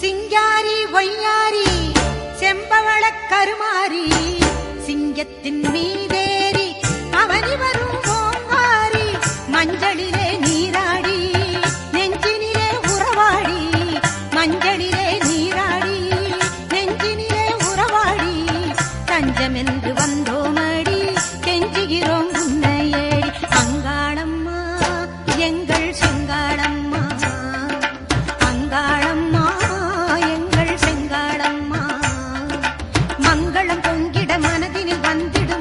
சிங்காரி ஒய்யாரி செம்பவள கருமாரி சிங்கத்தின் மீதேறி அவனி வரும் ஓங்காரி மஞ்சளிலே நீராடி நெஞ்சினிலே உறவாடி மஞ்சளிலே நீராடி நெஞ்சினிலே உறவாடி தஞ்சமென்று வந்தோமடி கெஞ்சுகிறோம் உன்னையடி அங்காளம்மா எங்கள் செங்காளம்மா. தாளம் பொங்கிட மனதினில் வந்திடும்